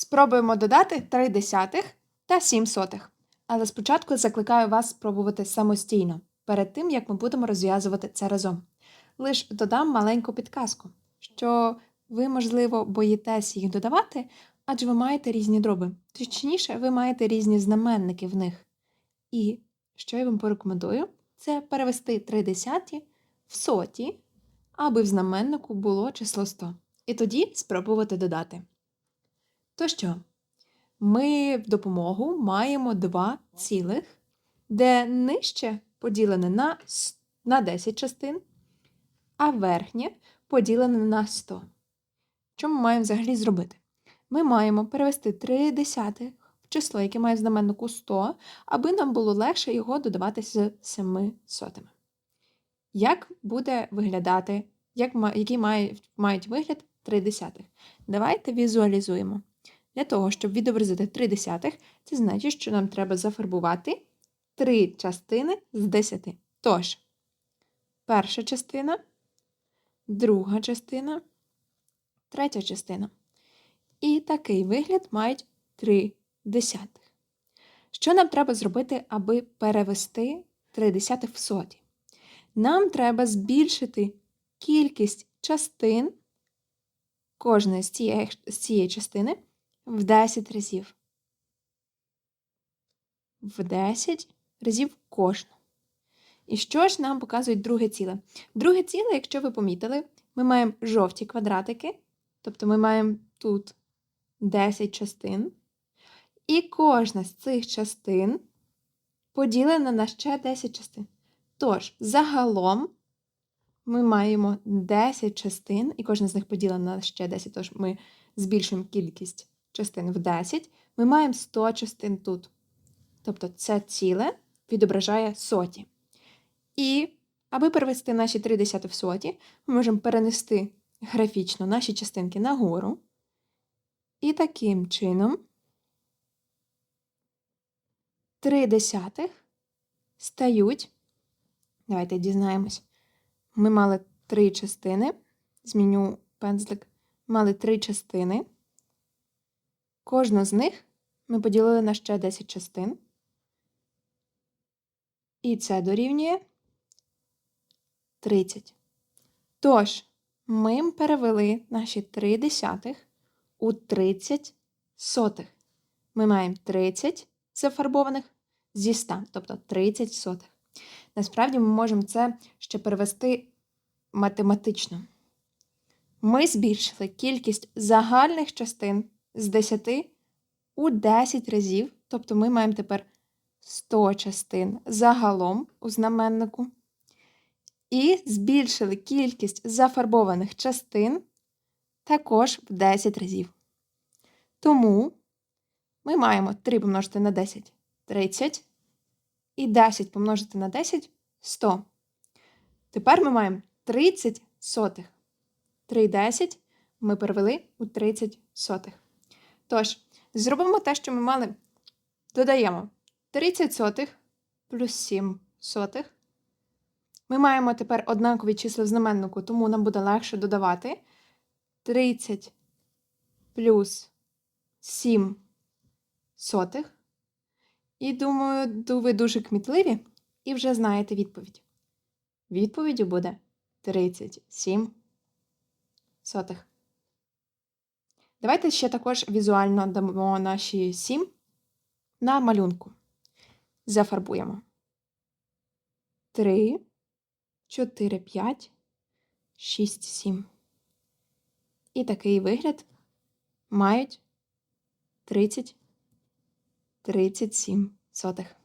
Спробуємо додати 3 десятих та 7 сотих. Але спочатку закликаю вас спробувати самостійно, перед тим, як ми будемо розв'язувати це разом. Лиш додам маленьку підказку, що ви, можливо, боїтесь їх додавати, адже ви маєте різні дроби. Точніше, ви маєте різні знаменники в них. І що я вам порекомендую, це перевести 3 десяті в соті, аби в знаменнику було число 100. І тоді спробувати додати. То що? Ми в допомогу маємо два цілих, де нижче поділене на, на 10 частин, а верхнє поділене на 100. Що ми маємо взагалі зробити? Ми маємо перевести 3 десятих в число, яке має в знаменнику 100, аби нам було легше його додавати з 7 сотими. Як буде виглядати, як, який має, мають вигляд 3 десятих? Давайте візуалізуємо. Для того, щоб відобразити 3 десятих, це значить, що нам треба зафарбувати 3 частини з 10. Тож, перша частина, друга частина, третя частина. І такий вигляд мають 3 десятих. Що нам треба зробити, аби перевести 3 десятих в соті? Нам треба збільшити кількість частин кожної з цієї, частини в 10 разів. В 10 разів кожну. І що ж нам показують друге ціле? Друге ціле, якщо ви помітили, ми маємо жовті квадратики, тобто ми маємо тут 10 частин. І кожна з цих частин поділена на ще 10 частин. Тож, загалом ми маємо 10 частин, і кожна з них поділена на ще 10, тож ми збільшуємо кількість частин в 10, ми маємо 100 частин тут. Тобто це ціле відображає соті. І аби перевести наші 3 десяти в соті, ми можемо перенести графічно наші частинки нагору. І таким чином 3 десятих стають. Давайте дізнаємось. Ми мали три частини. Зміню пензлик. Мали три частини. Кожну з них ми поділили на ще 10 частин. І це дорівнює 30. Тож, ми перевели наші 3 десятих у 30 сотих. Ми маємо 30 зафарбованих зі 100, тобто 30 сотих. Насправді ми можемо це ще перевести математично. Ми збільшили кількість загальних частин з 10 у 10 разів, тобто ми маємо тепер 100 частин загалом у знаменнику. І збільшили кількість зафарбованих частин також в 10 разів. Тому ми маємо 3 помножити на 10 30. І 10 помножити на 10 100. Тепер ми маємо 30 сотих. 3 10 ми перевели у 30 сотих. Тож, зробимо те, що ми мали. Додаємо 30 сотих плюс 7 сотих. Ми маємо тепер однакові числа в знаменнику, тому нам буде легше додавати 30 плюс 7 сотих. І думаю, ви дуже кмітливі і вже знаєте відповідь. Відповіддю буде 37 сотих. Давайте ще також візуально дамо наші 7 на малюнку. Зафарбуємо. 3, 4, 5, 6, 7. І такий вигляд мають 30 37 сотих.